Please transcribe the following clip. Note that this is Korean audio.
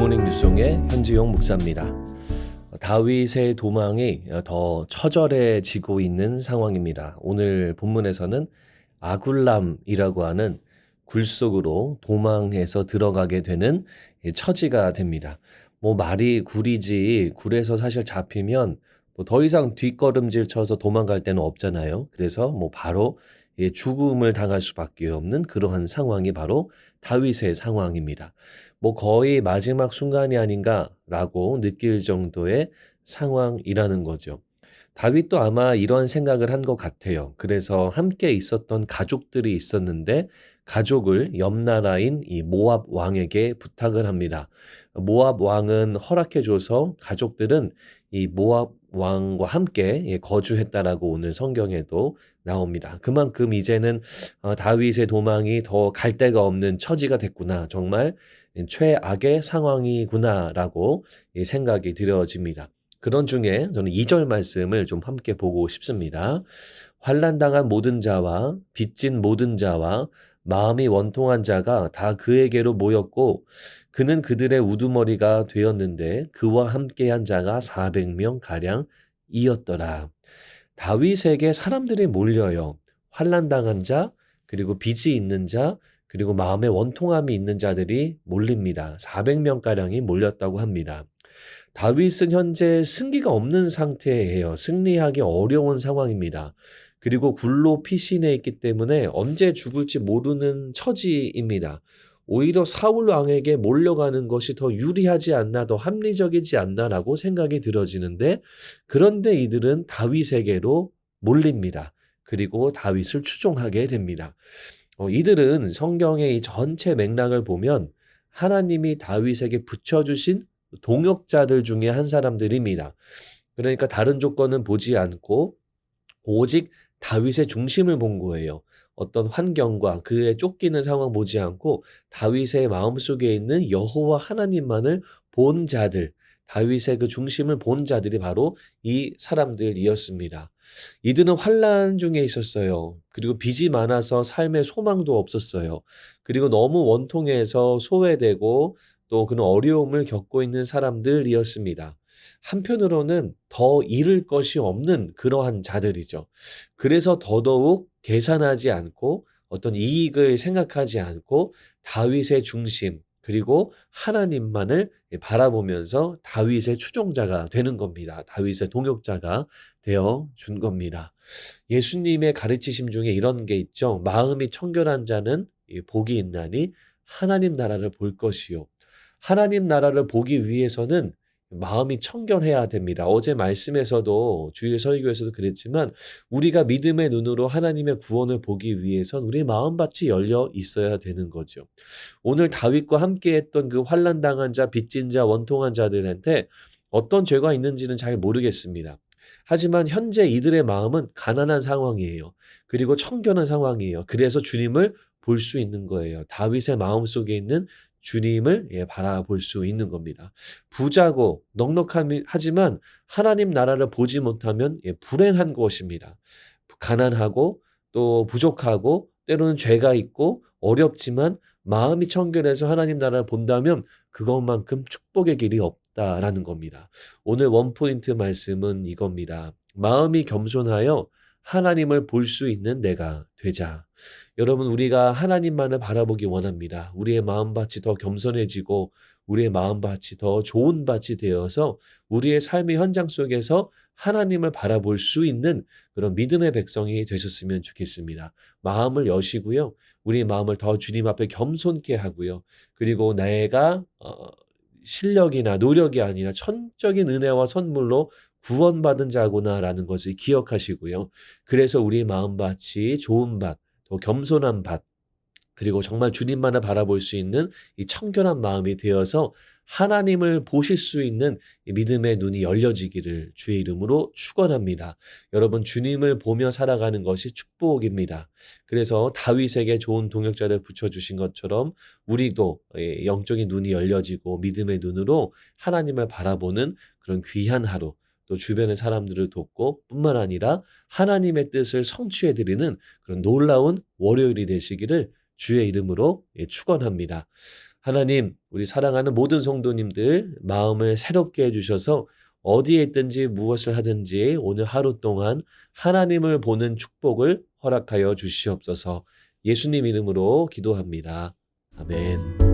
굿모닝 뉴송의 현지용 목사입니다. 다윗의 도망이 더 처절해지고 있는 상황입니다. 오늘 본문에서는 아굴람이라고 하는 굴 속으로 도망해서 들어가게 되는 처지가 됩니다. 뭐 말이 굴이지 굴에서 사실 잡히면 뭐 더 이상 뒷걸음질 쳐서 도망갈 데는 없잖아요. 그래서 뭐 바로 죽음을 당할 수밖에 없는 그러한 상황이 바로 다윗의 상황입니다. 뭐 거의 마지막 순간이 아닌가라고 느낄 정도의 상황이라는 거죠. 다윗도 아마 이런 생각을 한 것 같아요. 그래서 함께 있었던 가족들이 있었는데 가족을 옆 나라인 이 모압 왕에게 부탁을 합니다. 모압 왕은 허락해 줘서 가족들은 이 모압 왕과 함께 예, 거주했다라고 오늘 성경에도 나옵니다. 그만큼 이제는 어, 다윗의 도망이 더 갈 데가 없는 처지가 됐구나. 정말 최악의 상황이구나라고 생각이 들어집니다. 그런 중에 저는 2절 말씀을 좀 함께 보고 싶습니다. 환란당한 모든 자와 빚진 모든 자와 마음이 원통한 자가 다 그에게로 모였고 그는 그들의 우두머리가 되었는데 그와 함께한 자가 400명 가량 이었더라. 다윗에게 사람들이 몰려요. 환란당한 자, 그리고 빚이 있는 자, 그리고 마음에 원통함이 있는 자들이 몰립니다. 400명 가량이 몰렸다고 합니다. 다윗은 현재 승기가 없는 상태예요. 승리하기 어려운 상황입니다. 그리고 굴로 피신해 있기 때문에 언제 죽을지 모르는 처지입니다. 오히려 사울 왕에게 몰려가는 것이 더 유리하지 않나, 더 합리적이지 않나라고 생각이 들어지는데, 그런데 이들은 다윗에게로 몰립니다. 그리고 다윗을 추종하게 됩니다. 어, 이들은 성경의 이 전체 맥락을 보면 하나님이 다윗에게 붙여주신 동역자들 중에 한 사람들입니다. 그러니까 다른 조건은 보지 않고 오직 다윗의 중심을 본 거예요. 어떤 환경과 그의 쫓기는 상황 보지 않고 다윗의 마음속에 있는 여호와 하나님만을 본 자들, 다윗의 그 중심을 본 자들이 바로 이 사람들이었습니다. 이들은 환란 중에 있었어요. 그리고 빚이 많아서 삶의 소망도 없었어요. 그리고 너무 원통해서 소외되고 또 그런 어려움을 겪고 있는 사람들이었습니다. 한편으로는 더 잃을 것이 없는 그러한 자들이죠. 그래서 더더욱 계산하지 않고 어떤 이익을 생각하지 않고 다윗의 중심, 그리고 하나님만을 바라보면서 다윗의 추종자가 되는 겁니다. 다윗의 동역자가 되어 준 겁니다. 예수님의 가르치심 중에 이런 게 있죠. 마음이 청결한 자는 복이 있나니 하나님 나라를 볼 것이요. 하나님 나라를 보기 위해서는 마음이 청결해야 됩니다. 어제 말씀에서도 주일 서기교에서도 그랬지만 우리가 믿음의 눈으로 하나님의 구원을 보기 위해선 우리 마음밭이 열려 있어야 되는 거죠. 오늘 다윗과 함께했던 그 환란 당한 자, 빚진 자, 원통한 자들한테 어떤 죄가 있는지는 잘 모르겠습니다. 하지만 현재 이들의 마음은 가난한 상황이에요. 그리고 청결한 상황이에요. 그래서 주님을 볼 수 있는 거예요. 다윗의 마음 속에 있는 주님을 예, 바라볼 수 있는 겁니다. 부자고 넉넉하지만 하나님 나라를 보지 못하면 예, 불행한 것입니다. 가난하고 또 부족하고 때로는 죄가 있고 어렵지만 마음이 청결해서 하나님 나라를 본다면 그것만큼 축복의 길이 없다라는 겁니다. 오늘 원포인트 말씀은 이겁니다. 마음이 겸손하여 하나님을 볼 수 있는 내가 되자. 여러분, 우리가 하나님만을 바라보기 원합니다. 우리의 마음밭이 더 겸손해지고, 우리의 마음밭이 더 좋은 밭이 되어서 우리의 삶의 현장 속에서 하나님을 바라볼 수 있는 그런 믿음의 백성이 되셨으면 좋겠습니다. 마음을 여시고요. 우리 마음을 더 주님 앞에 겸손케 하고요. 그리고 내가 어, 실력이나 노력이 아니라 천적인 은혜와 선물로 구원받은 자구나라는 것을 기억하시고요. 그래서 우리 마음밭이 좋은 밭, 또 겸손한 밭, 그리고 정말 주님만을 바라볼 수 있는 이 청결한 마음이 되어서 하나님을 보실 수 있는 믿음의 눈이 열려지기를 주의 이름으로 축원합니다. 여러분 주님을 보며 살아가는 것이 축복입니다. 그래서 다윗에게 좋은 동역자를 붙여 주신 것처럼 우리도 예, 영적인 눈이 열려지고 믿음의 눈으로 하나님을 바라보는 그런 귀한 하루 또 주변의 사람들을 돕고 뿐만 아니라 하나님의 뜻을 성취해 드리는 그런 놀라운 월요일이 되시기를 주의 이름으로 예, 축원합니다. 하나님, 우리 사랑하는 모든 성도님들 마음을 새롭게 해 주셔서 어디에 있든지 무엇을 하든지 오늘 하루 동안 하나님을 보는 축복을 허락하여 주시옵소서 예수님 이름으로 기도합니다. 아멘.